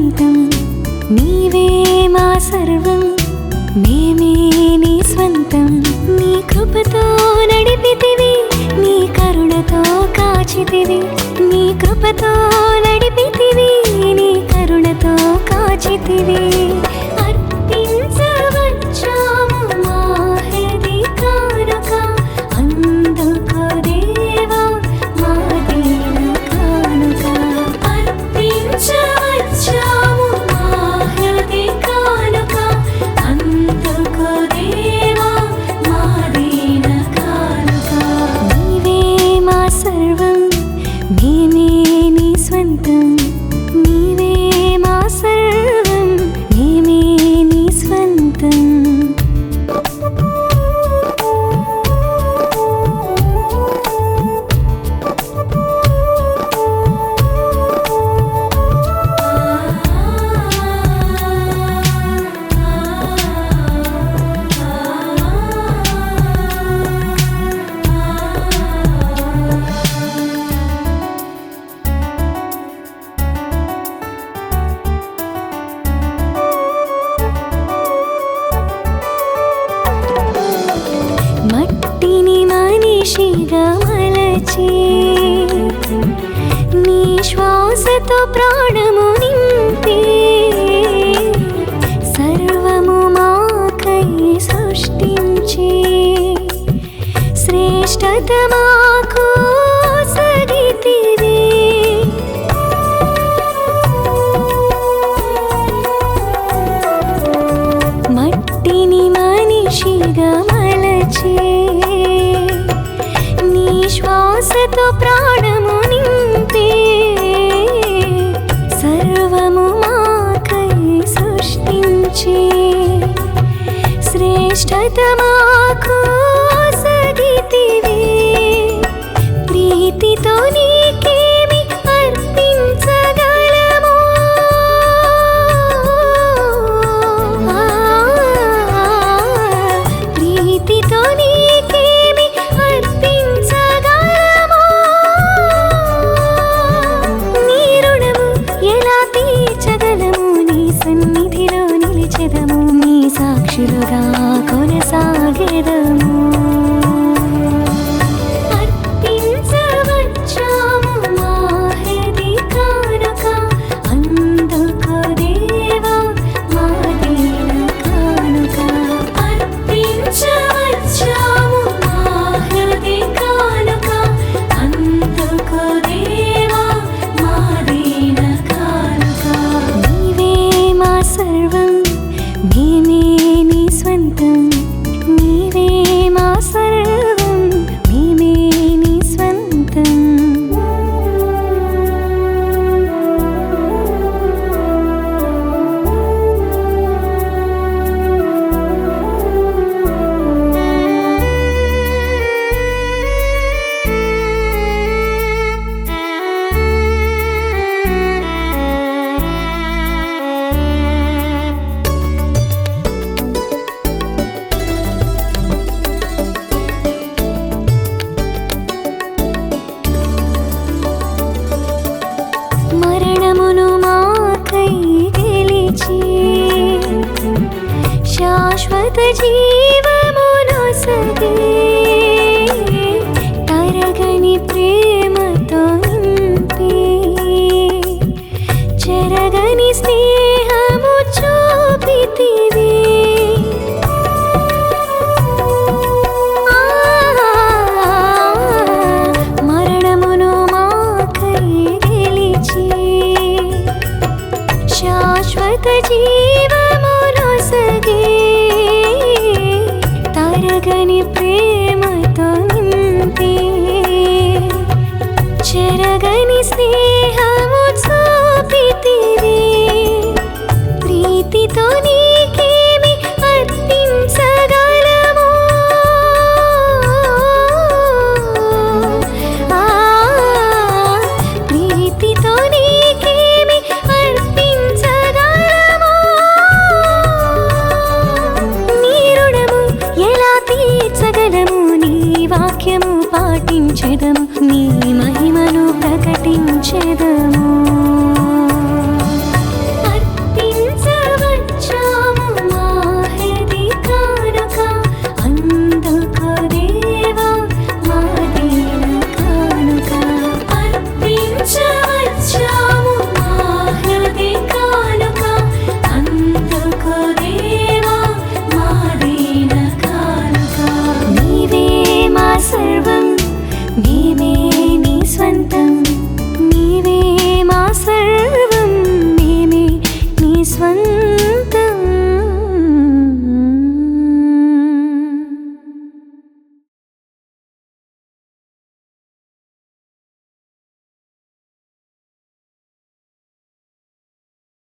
అంతం నీవే మా సర్వం. మేమే నీ స్వంతం. నీ కృపతో నడిపితివి నీ కరుణతో కాచితివి నీ కృపతో నీ శ్వాసతో ప్రాణము నింపి సర్వము మాకై సృష్టించి. శ్రేష్టత మాకు సగితివి మట్టిని మనిషిగా మలచే. నీ శ్వాసతో ప్రాణ శ్రేష్టత మాకు సగితివి. ప్రీతితో నీకేమి అర్పించగలము? ప్రీతితో నీకేమి అర్పించగలము? నీ రుణము ఎలా తీర్చగలము? నీ సన్నిధిలో నిలిచెదము నీ సాక్షులుగా. 的 మరణమును మాకై గెలిచి శాశ్వత జీవమును సగే స్థుతించెదము